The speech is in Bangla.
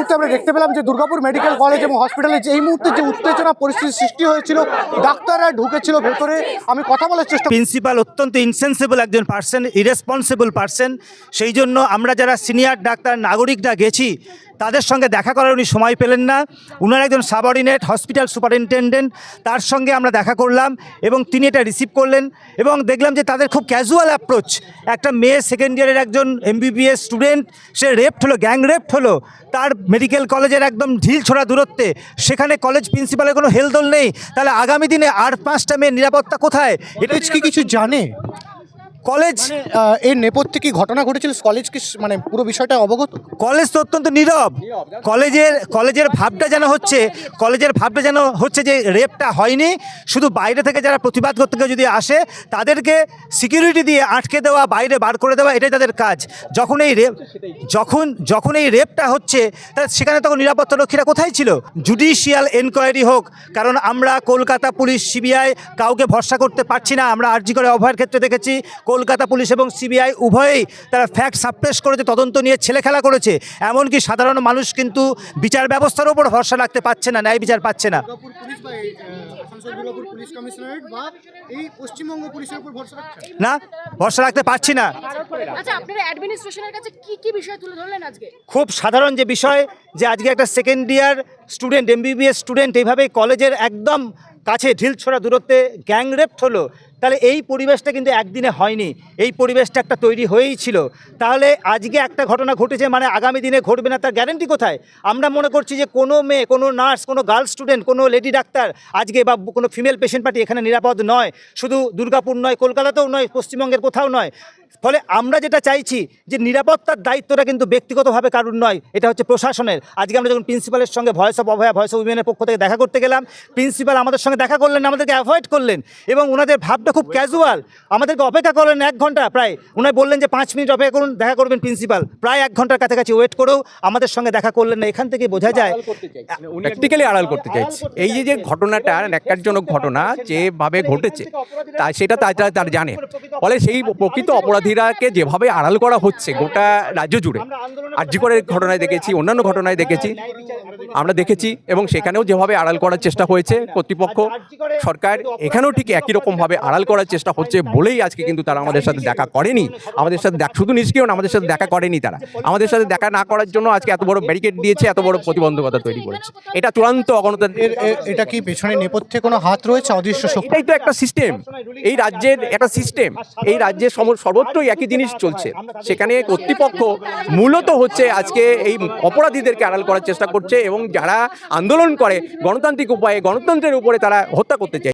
মুহূর্তে আমরা দেখতে পেলাম যে দুর্গাপুর মেডিকেল কলেজ এবং হসপিটালে যে এই মুহূর্তে যে উত্তেজনা পরিস্থিতি সৃষ্টি হয়েছিল, ডাক্তাররা ঢুকেছিল ভেতরে। আমি কথা বলার চেষ্টা প্রিন্সিপাল অত্যন্ত ইনসেন্সিবল একজন পার্সন ইরেসপন্সিবল পার্সন সেই জন্য আমরা যারা সিনিয়র ডাক্তার, নাগরিকরা গেছি তাদের সঙ্গে দেখা করার উনি সময় পেলেন না। উনার একজন সাবঅর্ডিনেট হসপিটাল সুপারিনটেন্ডেন্ট তার সঙ্গে আমরা দেখা করলাম এবং তিনি এটা রিসিভ করলেন এবং দেখলাম যে তাদের খুব ক্যাজুয়াল অ্যাপ্রোচ একটা মেয়ে সেকেন্ড ইয়ারের একজন এমবিবিএস স্টুডেন্ট সে রেপ্ট হলো গ্যাং রেপ্ট হলো। তার মেডিকেল কলেজের একদম ঢিল ছোড়া দূরত্বে। সেখানে কলেজ প্রিন্সিপালের কোনো হেলদোল নেই। তাহলে আগামী দিনে আর পাঁচটা মেয়ের নিরাপত্তা কোথায়? এটা কি কিছু জানে? কলেজ? আহ, এর নেপথ্যে কি ঘটনা ঘটেছিল? কলেজ কি মানে পুরো বিষয়টা অবগত? কলেজ তো অত্যন্ত নীরব। কলেজের কলেজের ভাবটা যেন হচ্ছে কলেজের ভাবটা যেন হচ্ছে যে রেপটা হয়নি শুধু বাইরে থেকে যারা প্রতিবাদ করতে কেউ যদি আসে তাদেরকে সিকিউরিটি দিয়ে আটকে দেওয়া বাইরে বার করে দেওয়া এটাই তাদের কাজ। যখন এই রেপ যখন যখন এই রেপটা হচ্ছে তা সেখানে তখন নিরাপত্তা রক্ষীরা কোথায় ছিল? জুডিশিয়াল এনকোয়ারি হোক কারণ আমরা কলকাতা পুলিশ সিবিআই কাউকে ভরসা করতে পারছি না আমরা আর্জি করে অভয়ের ক্ষেত্রে দেখেছি কলকাতা পুলিশ এবং সিবিআই উভয়েই তারা ফ্যাক্ট সাপ্রেস করেছে তদন্ত নিয়ে ছেলে খেলা করেছে। এমনকি সাধারণ মানুষ কিন্তু বিচার ব্যবস্থার উপর ভরসা রাখতে পারছে না ন্যায় বিচার পাচ্ছে না। না? ভরসা রাখতে পারছি না। আচ্ছা আপনারা অ্যাডমিনিস্ট্রেশনের কাছে কি কি বিষয় তুলে ধরলেন আজকে? খুব সাধারণ যে বিষয় যে আজকে একটা second year student MBBS student এইভাবে কলেজের একদম কাছে ঢিল ছোড়া দূরত্বে গ্যাং রেপ্ট হলো। তাহলে এই পরিবেশটা কিন্তু একদিনে হয়নি। এই পরিবেশটা একটা তৈরি হয়েই ছিল। তাহলে আজকে একটা ঘটনা ঘটেছে মানে আগামী দিনে ঘটবে না, তার গ্যারেন্টি কোথায়? আমরা মনে করছি যে কোনো মেয়ে, কোনো নার্স কোনো গার্ল স্টুডেন্ট কোনো লেডি ডাক্তার আজকে বা কোনো ফিমেল পেশেন্ট পার্টি এখানে নিরাপদ নয়। শুধু দুর্গাপুর নয়, কলকাতাতেও নয়, পশ্চিমবঙ্গের কোথাও নয়। ফলে আমরা যেটা চাইছি যে নিরাপত্তার দায়িত্বটা কিন্তু ব্যক্তিগতভাবে কারুর নয়, এটা হচ্ছে প্রশাসনের। আজকে আমরা যখন প্রিন্সিপালের সঙ্গে voice of Abhaya voice of উইমেনের পক্ষ থেকে দেখা করতে গেলাম প্রিন্সিপাল আমাদের দেখা করলেন আমাদেরকে অ্যাভয়েড করলেন এবং ওনাদের ভাবটা খুব ক্যাজুয়াল আমাদেরকে অপেক্ষা করলেন এক ঘণ্টা প্রায় ওনার বললেন যে পাঁচ মিনিট অপেক্ষা করুন দেখা করবেন প্রিন্সিপাল প্রায় এক ঘণ্টার কাছাকাছি ওয়েট করেও আমাদের সঙ্গে দেখা করলেন না এখান থেকে বোঝা যায় প্র্যাকটিক্যালি আড়াল করতে চাইছি এই যে যে ঘটনাটা ন্যাক্কারজনক ঘটনা যেভাবে ঘটেছে তা সেটা তারা তার জানে ফলে সেই প্রকৃত অপরাধীরাকে যেভাবে আড়াল করা হচ্ছে গোটা রাজ্য জুড়ে আর্যিকরের ঘটনায় দেখেছি অন্যান্য ঘটনায় দেখেছি আমরা দেখেছি এবং সেখানেও যেভাবে আড়াল করার চেষ্টা হয়েছে কর্তৃপক্ষ সরকার এখানেও ঠিক একই রকমভাবে আড়াল করার চেষ্টা হচ্ছে বলেই আজকে কিন্তু তারা আমাদের সাথে দেখা করেনি। আমাদের সাথে দেখ শুধু নিষ্ক্রিয় না আমাদের সাথে দেখা করেনি তারা। আমাদের সাথে দেখা না করার জন্য আজকে এত বড় ব্যারিকেড দিয়েছে এত বড় প্রতিবন্ধকতা তৈরি করেছে। এটা চূড়ান্ত অগণতান্ত্রিক এটা কি পেছনে নেপথ্যে কোনো হাত রয়েছে অদৃশ্য শক্তি? এটাই তো একটা সিস্টেম এই রাজ্যের একটা সিস্টেম এই রাজ্যের সম- সর্বত্রই একই জিনিস চলছে। সেখানে কর্তৃপক্ষ মূলত হচ্ছে আজকে এই অপরাধীদেরকে আড়াল করার চেষ্টা করছে এবং যারা আন্দোলন করে গণতান্ত্রিক উপায়ে গণতন্ত্রের উপরে তারা হত্যা করতে চায়।